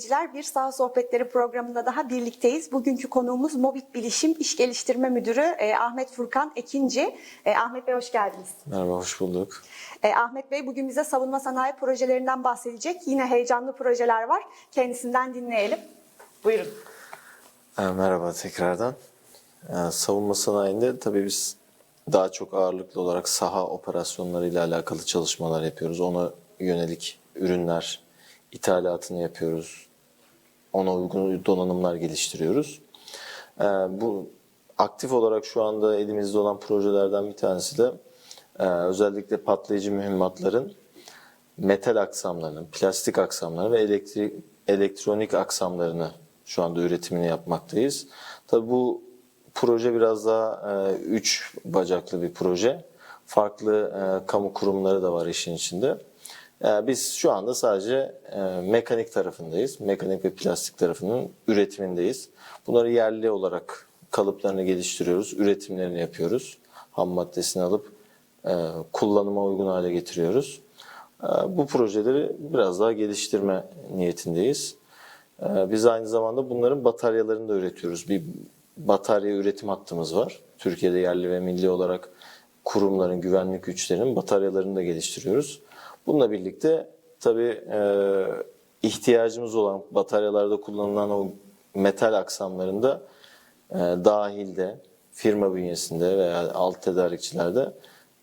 izleyiciler. Bir Sağ Sohbetleri programında daha birlikteyiz. Bugünkü konuğumuz Mobit Bilişim İş Geliştirme Müdürü e, Ahmet Furkan Ekinci. E, Ahmet Bey hoş geldiniz. Merhaba, hoş bulduk. E, Ahmet Bey bugün bize savunma sanayi projelerinden bahsedecek. Yine heyecanlı projeler var. Kendisinden dinleyelim. Buyurun. Ee, merhaba tekrardan. Ee, savunma sanayinde tabii biz daha çok ağırlıklı olarak saha operasyonlarıyla alakalı çalışmalar yapıyoruz. Ona yönelik ürünler ithalatını yapıyoruz. Ona uygun donanımlar geliştiriyoruz. Ee, bu aktif olarak şu anda elimizde olan projelerden bir tanesi de e, özellikle patlayıcı mühimmatların metal aksamlarının, plastik aksamlarını ve elektrik, elektronik aksamlarını şu anda üretimini yapmaktayız. Tabii bu proje biraz daha e, üç bacaklı bir proje. Farklı e, kamu kurumları da var işin içinde. E, biz şu anda sadece e, mekanik tarafındayız. Mekanik ve plastik tarafının üretimindeyiz. Bunları yerli olarak kalıplarını geliştiriyoruz, üretimlerini yapıyoruz. Ham maddesini alıp e, kullanıma uygun hale getiriyoruz. E, Bu projeleri biraz daha geliştirme niyetindeyiz. E, Biz aynı zamanda bunların bataryalarını da üretiyoruz. Bir batarya üretim hattımız var. Türkiye'de yerli ve milli olarak kurumların, güvenlik güçlerinin bataryalarını da geliştiriyoruz. Bununla birlikte tabii e, ihtiyacımız olan bataryalarda kullanılan o metal aksamlarında e, dahilde, firma bünyesinde veya alt tedarikçilerde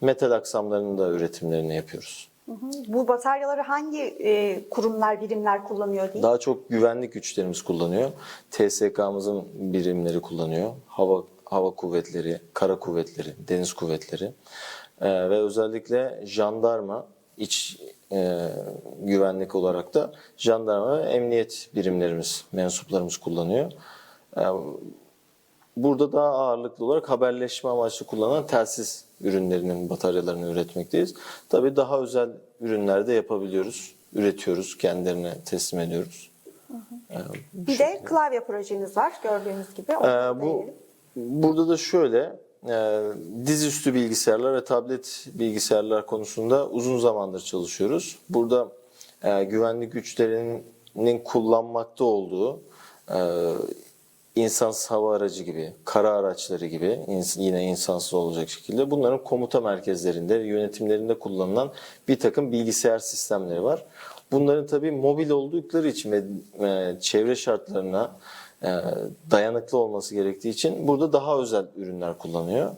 metal aksamlarının da üretimlerini yapıyoruz. Hı hı. Bu bataryaları hangi e, kurumlar, birimler kullanıyor diye? Daha çok güvenlik güçlerimiz kullanıyor. TSK'mızın birimleri kullanıyor. Hava hava kuvvetleri, kara kuvvetleri, deniz kuvvetleri Ee, ve özellikle jandarma iç e, güvenlik olarak da jandarma ve emniyet birimlerimiz, mensuplarımız kullanıyor. Ee, Burada daha ağırlıklı olarak haberleşme amaçlı kullanılan telsiz ürünlerinin bataryalarını üretmekteyiz. Tabii daha özel ürünler de yapabiliyoruz, üretiyoruz, kendilerine teslim ediyoruz. Ee, bu Bir de klavye projeniz var gördüğünüz gibi. Ee, bu. Burada da şöyle e, dizüstü bilgisayarlar ve tablet bilgisayarlar konusunda uzun zamandır çalışıyoruz. Burada e, güvenlik güçlerinin kullanmakta olduğu e, insansız hava aracı gibi, kara araçları gibi yine insansız olacak şekilde bunların komuta merkezlerinde, yönetimlerinde kullanılan bir takım bilgisayar sistemleri var. Bunların tabii mobil oldukları için ve e, çevre şartlarına e, dayanıklı olması gerektiği için burada daha özel ürünler kullanıyor.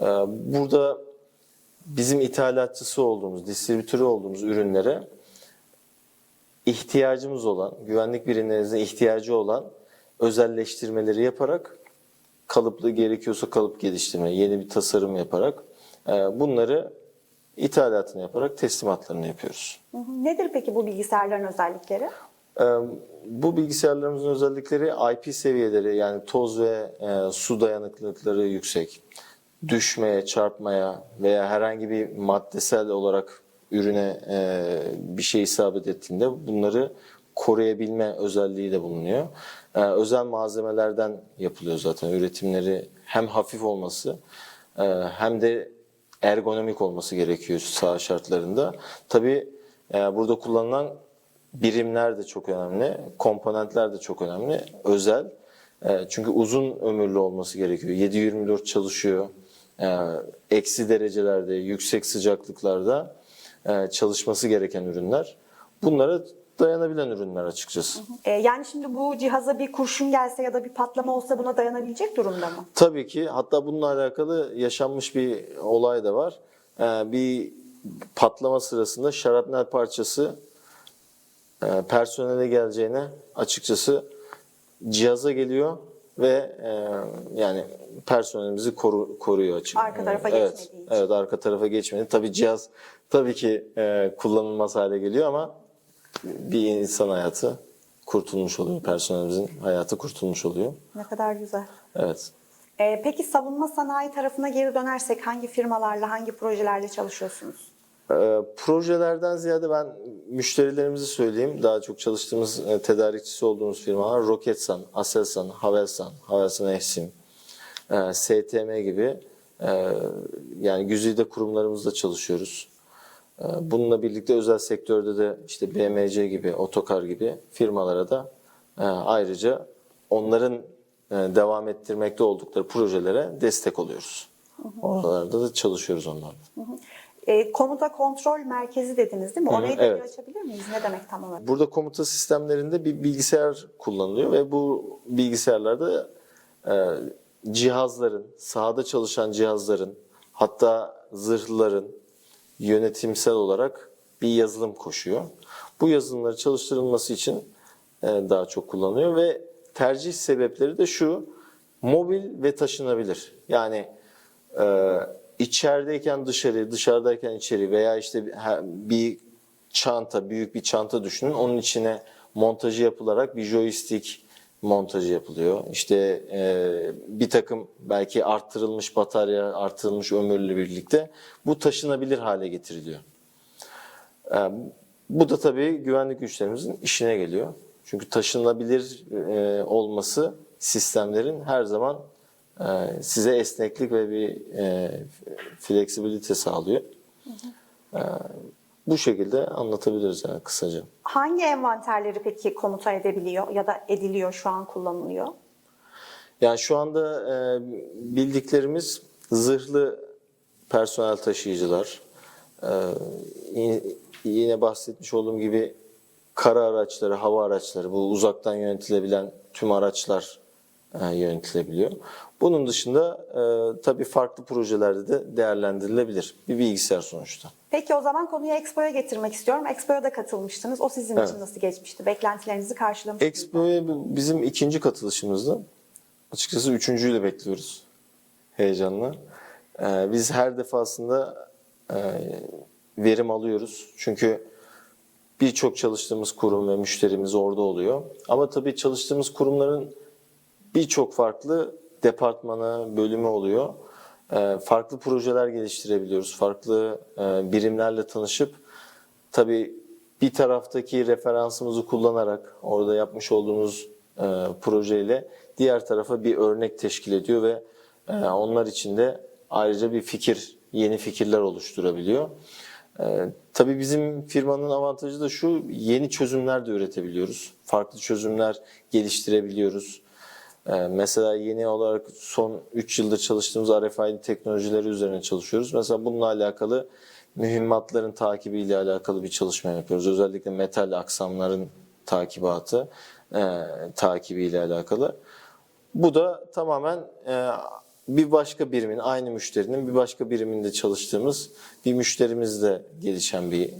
E, Burada bizim ithalatçısı olduğumuz, distribütörü olduğumuz ürünlere ihtiyacımız olan, güvenlik birimlerinize ihtiyacı olan özelleştirmeleri yaparak kalıplı gerekiyorsa kalıp geliştirme, yeni bir tasarım yaparak bunları ithalatını yaparak teslimatlarını yapıyoruz. Nedir peki bu bilgisayarların özellikleri? E, Bu bilgisayarlarımızın özellikleri IP seviyeleri yani toz ve e, su dayanıklılıkları yüksek. Düşmeye, çarpmaya veya herhangi bir maddesel olarak ürüne e, bir şey isabet ettiğinde bunları koruyabilme özelliği de bulunuyor. E, Özel malzemelerden yapılıyor zaten üretimleri hem hafif olması hem de ergonomik olması gerekiyor saha şartlarında. Tabii e, burada kullanılan birimler de çok önemli, komponentler de çok önemli, özel. E, Çünkü uzun ömürlü olması gerekiyor. 7-24 çalışıyor. E, Eksi derecelerde, yüksek sıcaklıklarda çalışması gereken ürünler. Bunlara dayanabilen ürünler açıkçası. E, yani şimdi bu cihaza bir kurşun gelse ya da bir patlama olsa buna dayanabilecek durumda mı? Tabii ki hatta bununla alakalı yaşanmış bir olay da var. Ee, bir patlama sırasında şarapnel parçası e, personele geleceğine açıkçası cihaza geliyor ve e, yani personelimizi koru, koruyor açık. Arka tarafa evet, geçmediği için. Evet arka tarafa geçmedi. Tabii cihaz tabii ki e, kullanılmaz hale geliyor ama bir insan hayatı kurtulmuş oluyor. Personelimizin hayatı kurtulmuş oluyor. Ne kadar güzel. Evet. E, peki savunma sanayi tarafına geri dönersek hangi firmalarla, hangi projelerle çalışıyorsunuz? Ee, projelerden ziyade ben müşterilerimizi söyleyeyim. Daha çok çalıştığımız e, tedarikçisi olduğumuz firmalar Roketsan, Aselsan, Havelsan, Havelsan Ehsim, e, STM gibi e, yani güzide kurumlarımızla çalışıyoruz. Ee, Bununla birlikte özel sektörde de işte BMC gibi, Otokar gibi firmalara da e, ayrıca onların e, devam ettirmekte oldukları projelere destek oluyoruz. Oralarda da çalışıyoruz onlarla. E, komuta kontrol merkezi dediniz değil mi? Hı hı, Orayı da evet. açabilir miyiz? Ne demek tam olarak? Burada komuta sistemlerinde bir bilgisayar kullanılıyor ve bu bilgisayarlarda e, cihazların, sahada çalışan cihazların, hatta zırhların yönetimsel olarak bir yazılım koşuyor. Bu yazılımları çalıştırılması için e, daha çok kullanılıyor ve tercih sebepleri de şu, mobil ve taşınabilir. Yani e, içerideyken dışarı, dışarıdayken içeri veya işte bir çanta, büyük bir çanta düşünün. Onun içine montajı yapılarak bir joystick montajı yapılıyor. İşte e, bir takım belki arttırılmış batarya, artırılmış ömürle birlikte bu taşınabilir hale getiriliyor. E, bu da tabii güvenlik güçlerimizin işine geliyor. Çünkü taşınabilir e, olması sistemlerin her zaman e, size esneklik ve bir e, fleksibilite sağlıyor. E, bu şekilde anlatabiliriz yani kısaca. Hangi envanterleri peki komuta edebiliyor ya da ediliyor şu an kullanılıyor? Yani şu anda e, bildiklerimiz zırhlı personel taşıyıcılar, e, yine bahsetmiş olduğum gibi kara araçları, hava araçları, bu uzaktan yönetilebilen tüm araçlar yönetilebiliyor. Bunun dışında e, tabii farklı projelerde de değerlendirilebilir. Bir bilgisayar sonuçta. Peki o zaman konuyu Expo'ya getirmek istiyorum. Expo'ya da katılmıştınız. O sizin Evet. için nasıl geçmişti? Beklentilerinizi karşılamış? Expo'ya bizim ikinci katılışımızdı. Açıkçası üçüncüyü de bekliyoruz heyecanla. Ee, biz her defasında e, verim alıyoruz. Çünkü birçok çalıştığımız kurum ve müşterimiz orada oluyor. Ama tabii çalıştığımız kurumların birçok farklı departmanı, bölümü oluyor. Ee, farklı projeler geliştirebiliyoruz. Farklı e, birimlerle tanışıp tabii bir taraftaki referansımızı kullanarak orada yapmış olduğumuz e, projeyle diğer tarafa bir örnek teşkil ediyor ve e, onlar için de ayrıca bir fikir, yeni fikirler oluşturabiliyor. E, tabii bizim firmanın avantajı da şu, yeni çözümler de üretebiliyoruz. Farklı çözümler geliştirebiliyoruz. Ee, Mesela yeni olarak son 3 yıldır çalıştığımız RFID teknolojileri üzerine çalışıyoruz. Mesela bununla alakalı mühimmatların takibiyle alakalı bir çalışma yapıyoruz. Özellikle metal aksamların takibatı, e, takibiyle alakalı. Bu da tamamen e, bir başka birimin, aynı müşterinin bir başka biriminde çalıştığımız bir müşterimizle gelişen bir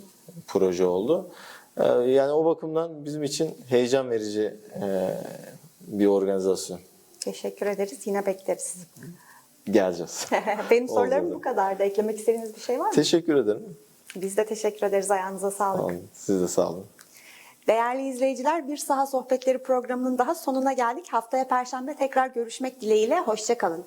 proje oldu. E, Yani o bakımdan bizim için heyecan verici e, bir organizasyon. Teşekkür ederiz. Yine bekleriz. Geleceğiz. Benim sorularım Oldu. bu kadardı. Eklemek istediğiniz bir şey var mı? Teşekkür ederim. Biz de teşekkür ederiz. Ayağınıza Sağ sağlık. olun. Siz de sağ olun. Değerli izleyiciler, Bir Saha Sohbetleri programının daha sonuna geldik. Haftaya Perşembe tekrar görüşmek dileğiyle. Hoşçakalın.